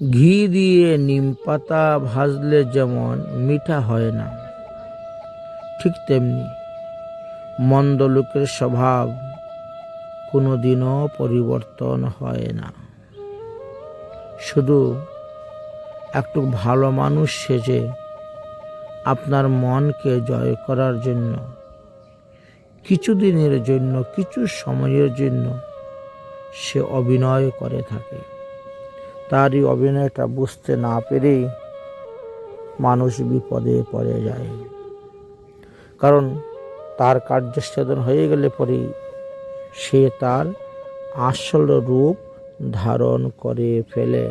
ঘি দিয়ে নিম পাতা ভাজলে যেমন মিঠা হয় না, ঠিক তেমনি মন্দ লোকের স্বভাব কোনোদিনও পরিবর্তন হয় না। শুধু একটু ভালো মানুষ সেজে আপনার মনকে জয় করার জন্য কিছুদিনের জন্য, কিছু সময়ের জন্য সে অভিনয় করে থাকে। তার এই অভিনয়টা বুঝতে না পেরেই মানুষ বিপদে পড়ে যায়। কারণ তার কার্যসাধন হয়ে গেলে পরেই সে তার আসল রূপ ধারণ করে ফেলে।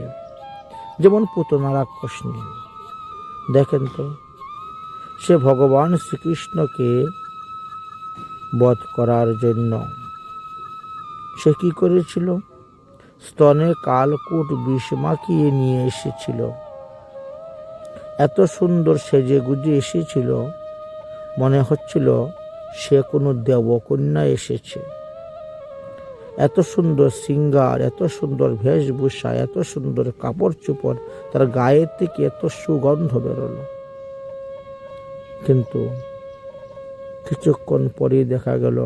যেমন পুতনা রাক্ষসনী দেখেন তো, সে ভগবান শ্রীকৃষ্ণকে বধ করার জন্য সে কি করেছিল? স্তনে কালকুট বিষ মাখিয়ে নিয়ে এসেছিল। এত সুন্দর সেজে গুজে এসেছিল, মনে হচ্ছিল সে কোনো দেবকন্যা এসেছে। এত সুন্দর সিঙ্গার, এত সুন্দর বেশভূষা এত সুন্দর কাপড় চোপড়, তার গায়ের থেকে এত সুগন্ধ বেরোলো। কিন্তু কিছুক্ষণ পরেই দেখা গেল,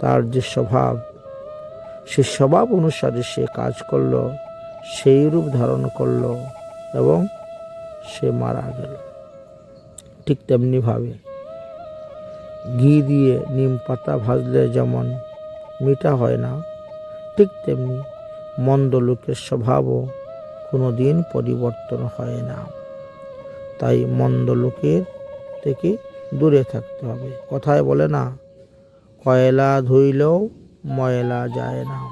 তার যে স্বভাব সে স্বভাব অনুসারে সে কাজ করল, সেই রূপ ধারণ করল এবং সে মারা গেল। ঠিক তেমনিভাবে ঘি দিয়ে নিম পাতা ভাজলে যেমন মিঠা হয় না, ঠিক তেমনি মন্দ লোকের স্বভাবও কোনো দিন পরিবর্তন হয় না। তাই মন্দ লোকের থেকে দূরে থাকতে হবে। কথায় বলে না, কয়লা ধুইলেও ময়লা যায় না।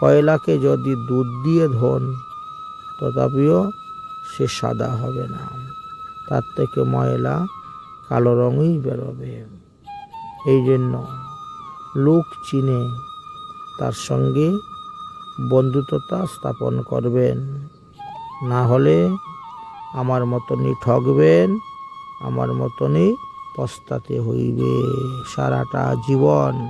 কয়লাকে যদি দুধ দিয়ে ধন, তথাপিও সে সাদা হবে না। তার থেকে ময়লা কালো রঙই বেরোবে। এই জন্য লোক চিনে তার সঙ্গে বন্ধুত্বতা স্থাপন করবেন। না হলে আমার মতনই ঠকবেন আমার মতনই পস্তাতে হইবে সারাটা জীবন।